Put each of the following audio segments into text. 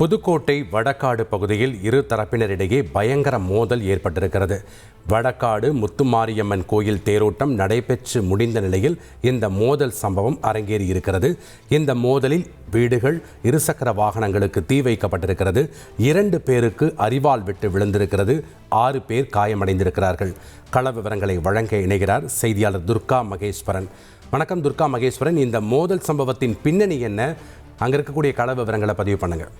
புதுக்கோட்டை வடக்காடு பகுதியில் இரு தரப்பினரிடையே பயங்கர மோதல் ஏற்பட்டிருக்கிறது. வடக்காடு முத்துமாரியம்மன் கோயில் தேரோட்டம் நடைபெற்று முடிந்த நிலையில் இந்த மோதல் சம்பவம் அரங்கேறியிருக்கிறது. இந்த மோதலில் வீடுகள் இருசக்கர வாகனங்களுக்கு தீ வைக்கப்பட்டிருக்கிறது. இரண்டு பேருக்கு அறிவால் விட்டு விழுந்திருக்கிறது. ஆறு பேர் காயமடைந்திருக்கிறார்கள். கள விவரங்களை வழங்க இணைகிறார் செய்தியாளர் துர்கா மகேஸ்வரன். வணக்கம் துர்கா மகேஸ்வரன். இந்த மோதல் சம்பவத்தின் பின்னணி என்ன? அங்கே இருக்கக்கூடிய கள விவரங்களை பதிவு பண்ணுங்கள்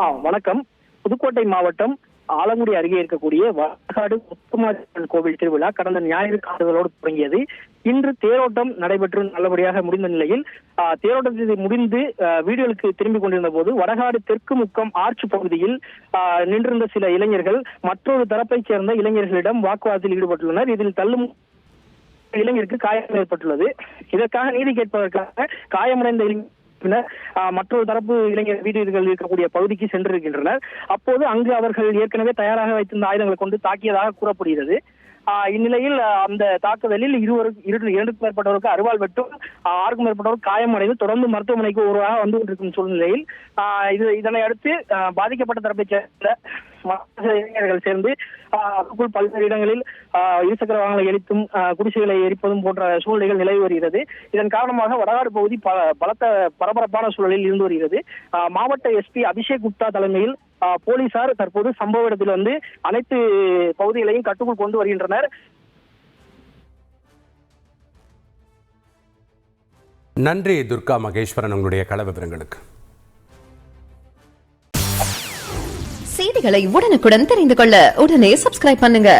ஆ வணக்கம். புதுக்கோட்டை மாவட்டம் ஆலங்குடி அருகே இருக்கக்கூடிய வடகாடு முத்துமாரியம்மன் கோவில் திருவிழா கடந்த ஞாயிறு காடுகளோடு தொடங்கியது. இன்று தேரோட்டம் நடைபெற்று நல்லபடியாக முடிந்த நிலையில் தேரோட்டத்தில் தேரோட்டத்தை முடிந்து வீடுகளுக்கு திரும்பிக் கொண்டிருந்த போது வடகாடு தெற்கு முக்கம் ஆர்ச் பகுதியில் நின்றிருந்த சில இளைஞர்கள் மற்றொரு தரப்பைச் சேர்ந்த இளைஞர்களிடம் வாக்குவாதத்தில் ஈடுபட்டுள்ளனர். இதில் தள்ளும் இளைஞருக்கு காயம் ஏற்பட்டுள்ளது. இதற்காக நீதி கேட்பதற்காக காயமடைந்த இளைஞர் ஆஹ், மற்றொரு தரப்பு இளைஞர் வீடுகள் இருக்கக்கூடிய பகுதிக்கு சென்றிருக்கின்றனர். அப்போது அங்கு அவர்கள் ஏற்கனவே தயாராக வைத்திருந்த ஆயுதங்களை கொண்டு தாக்கியதாக கூறப்படுகிறது. இந்நிலையில் அந்த தாக்குதலில் இருவருக்கு இரு இரண்டுக்கும் மேற்பட்டவருக்கு அறுவாள் வெட்டும் ஆறுக்கும் மேற்பட்டவர் காயமடைந்து தொடர்ந்து மருத்துவமனைக்கு ஒருவராக வந்து கொண்டிருக்கும் சூழ்நிலையில் இது இதனை அடுத்து பாதிக்கப்பட்ட தரப்பைச் சேர்ந்த மற்ற இளைஞர்கள் சேர்ந்து அதற்குள் பல்வேறு இடங்களில் இருசக்கர வாகனங்களை எரித்தும் குடிசைகளை எரிப்பதும் போன்ற சூழ்நிலைகள் நிலவி வருகிறது. இதன் காரணமாக வடகாடு பகுதி பலத்த பரபரப்பான சூழலில் இருந்து வருகிறது. மாவட்ட எஸ்பி அபிஷேக் குப்தா தலைமையில் போலீசார் தற்போது சம்பவ இடத்தில் வந்து அனைத்து பகுதிகளையும் கட்டுக்குள் கொண்டு வருகின்றனர். நன்றி துர்கா மகேஸ்வரன் உங்களுடைய கள விவரங்களுக்கு. செய்திகளை உடனுக்குடன் தெரிந்து கொள்ள உடனே சப்ஸ்கிரைப் பண்ணுங்க.